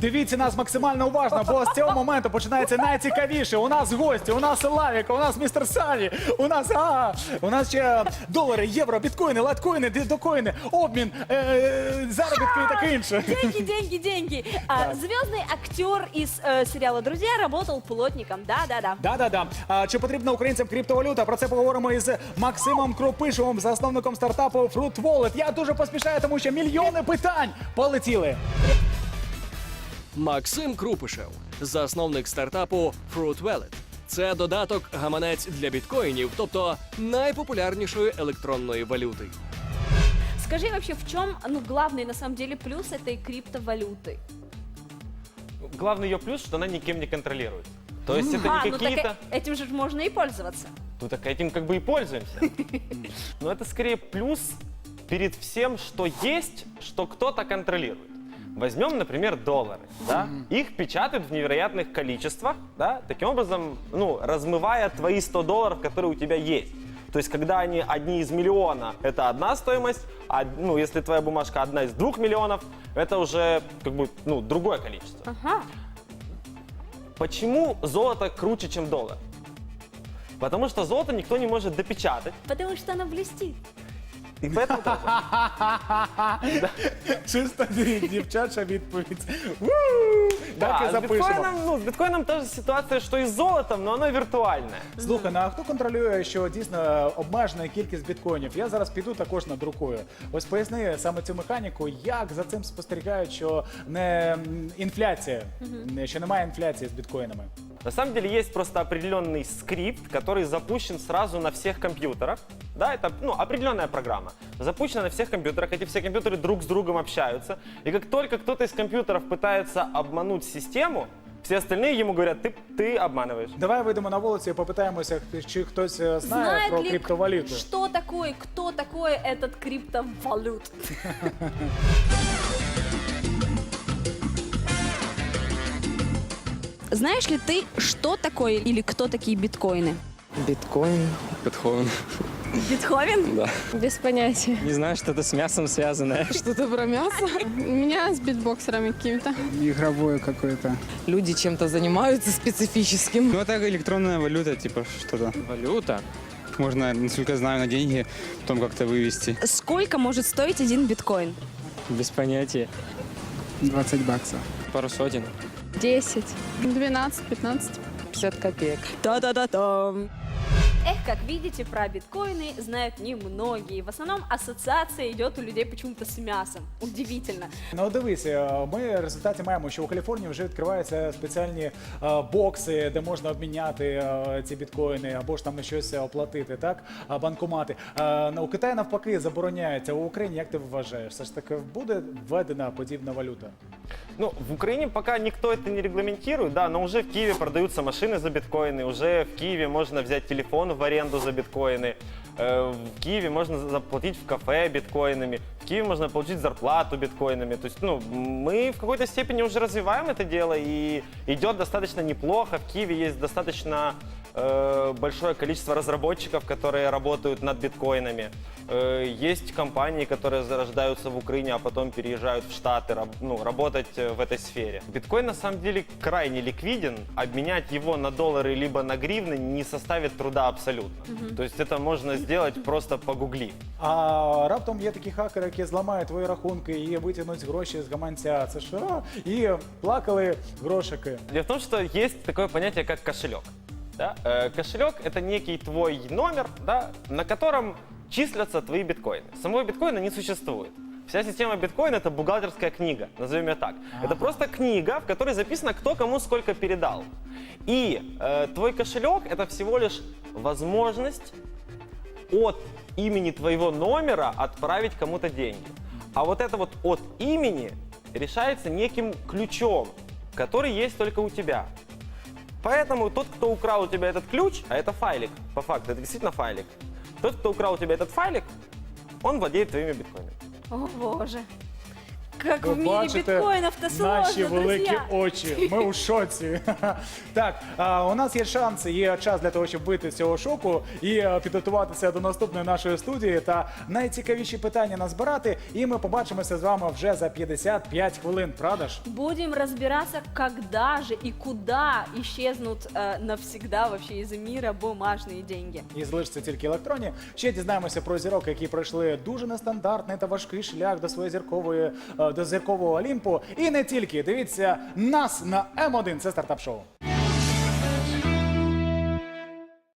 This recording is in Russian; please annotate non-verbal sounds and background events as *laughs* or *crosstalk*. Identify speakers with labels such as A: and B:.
A: Дивіться нас максимально уважно, бо з цього моменту починається найцікавіше. У нас гості, у нас Лавік, у нас містер Сані, у нас а, у нас ще долари, євро, біткоїни, лайткоїни, докоїни, обмін, е, заробітки і таке інше.
B: Деньги, деньги, деньги. А, звездный актер из э, сериала «Друзья» работал плотником. Да-да-да.
A: Да-да-да. А чи потрібна українцям криптовалюта? Про це поговоримо із Максимом Кропишевим, засновником стартапу Fruit Wallet. Я дуже поспішаю, тому що мільйони питань полетіли.
C: Максим Крупишев, засновник стартапу Fruit Wallet. Це додаток гаманець для біткоїнів, тобто найпопулярнішої електронної валюти.
B: Скажи вообще, в чем ну, главный на самом деле плюс этой криптовалюты?
D: Главный ее плюс, что она никем не контролируется. То есть это
B: а,
D: не
B: ну так
D: какие-то...
B: э- этим же можно и пользоваться.
D: Ну так этим как бы и пользуемся. Но это скорее плюс перед всем, что есть, что кто-то контролирует. Возьмем, например, доллары. Да? Их печатают в невероятных количествах, да? таким образом, ну, размывая твои 100 долларов, которые у тебя есть. То есть, когда они одни из миллиона, это одна стоимость, а ну, если твоя бумажка одна из двух миллионов, это уже как бы ну, другое количество.
B: Ага.
D: Почему золото круче, чем доллар? Потому что золото никто не может допечатать.
B: Потому что она блестит.
D: И поэтому тоже.
A: Чисто дівчача відповідь. У! Так
D: Да,
A: і
D: с
A: запишемо.
D: биткоином, ну, с биткоином та же ситуация, что и с золотом, но оно виртуальное.
A: Слухай, ну а хто контролює, що дійсно обмежена кількість біткоїнів? Я зараз піду також надрукую. Ось поясни саме цю механіку, як за цим спостерігають, що не м, інфляція, що немає інфляції з біткоїнами.
D: На самом деле есть просто определенный скрипт, который запущен сразу на всех компьютерах. Да, это ну, определенная программа. Запущена на всех компьютерах. Эти все компьютеры друг с другом общаются. И как только кто-то из компьютеров пытается обмануть систему, все остальные ему говорят, ты, ты обманываешь.
A: Давай вийдемо на вулицю і попитаємося, чи хтось е, знає
B: Знает
A: про
B: ли
A: криптовалюту.
B: что такое, кто такой этот криптовалют? *laughs* Знаешь ли ты, что такое или кто такие биткоины?
E: Биткоин, Бетховен.
B: Бетховен?
E: Да.
F: Без понятия.
E: Не знаю, что-то с мясом связанное.
F: Что-то про мясо? У меня с битбоксерами какими-то.
G: игровое какое-то.
H: люди чем-то занимаются специфическим.
G: Ну, это электронная валюта, типа что-то.
E: Валюта.
G: Можно, насколько я знаю, на деньги потом как-то вывести.
B: Сколько может стоить один биткоин?
E: Без понятия.
G: 20 баксов.
E: Пару сотен.
F: 10, 12, 15.
H: 50 копеек.
B: Та-да-да-там. Эх, как видите, про биткоины знают немногие. В основном ассоциация идет у людей почему-то с мясом. Удивительно.
A: Ну дивись, е, ми в результаті маємо, що у Каліфорнії вже відкриваються спеціальні е, бокси, де можна обміняти е, ці біткоїни або ж там на щось оплатити, так? А банкомати. Е, ну, У Китаї навпаки забороняється. У Україні як ти вважаєш? Все ж таки буде введена подібна валюта?
D: Ну, в Украине пока никто это не регламентирует, да, но уже в Киеве продаются машины за биткоины, уже в Киеве можно взять телефон в аренду за биткоины, э, в Киеве можно заплатить в кафе биткоинами, в Киеве можно получить зарплату биткоинами. То есть, ну, мы в какой-то степени уже развиваем это дело и идет достаточно неплохо. В Киеве есть достаточно э, большое количество разработчиков, которые работают над биткоинами. Э, есть компании, которые зарождаются в Украине, а потом переезжают в Штаты, раб- ну, работать э, в этой сфере. Биткоин на самом деле крайне ликвиден. Обменять его на доллары либо на гривны не составит труда абсолютно. То есть это можно сделать просто погуглив.
A: А раптом є такі хакери, які зламають твої рахунки і витягнуть гроші з гаманця США і плакали грошики.
D: Дело в том, что есть такое понятие, как кошелек. Да? Э, кошелек – это некий твой номер, да, на котором числятся твои биткоины. Самого биткоина не существует. Вся система биткоина – это бухгалтерская книга, назовем ее так. Это просто книга, в которой записано, кто кому сколько передал. И э, твой кошелек – это всего лишь возможность от имени твоего номера отправить кому-то деньги. А вот это вот от имени решается неким ключом, который есть только у тебя. Поэтому тот, кто украл у тебя этот ключ, а это файлик, по факту, это действительно файлик, тот, кто украл у тебя этот файлик, он владеет твоими биткоинами.
B: О боже. Как
A: Ви
B: в мире
A: бачите
B: биткоинов-то сложно,
A: наші великі
B: друзья.
A: очі. Ми у шоці. так, а, у нас є шанс, є час для того, щоб вийти з цього шоку і е, підготуватися до наступної нашої студії та найцікавіші питання назбирати. І ми побачимося з вами вже за 55 хвилин. Правда ж?
B: Будем разбираться, когда же и куда исчезнут э, навсегда вообще из мира бумажные деньги.
A: І залишиться тільки електронні. Ще дізнаємося про зірок, які пройшли дуже нестандартний та важкий шлях до своєї зіркової е, до зіркового Олімпу. І не тільки дивіться нас на М1. Це стартап шоу.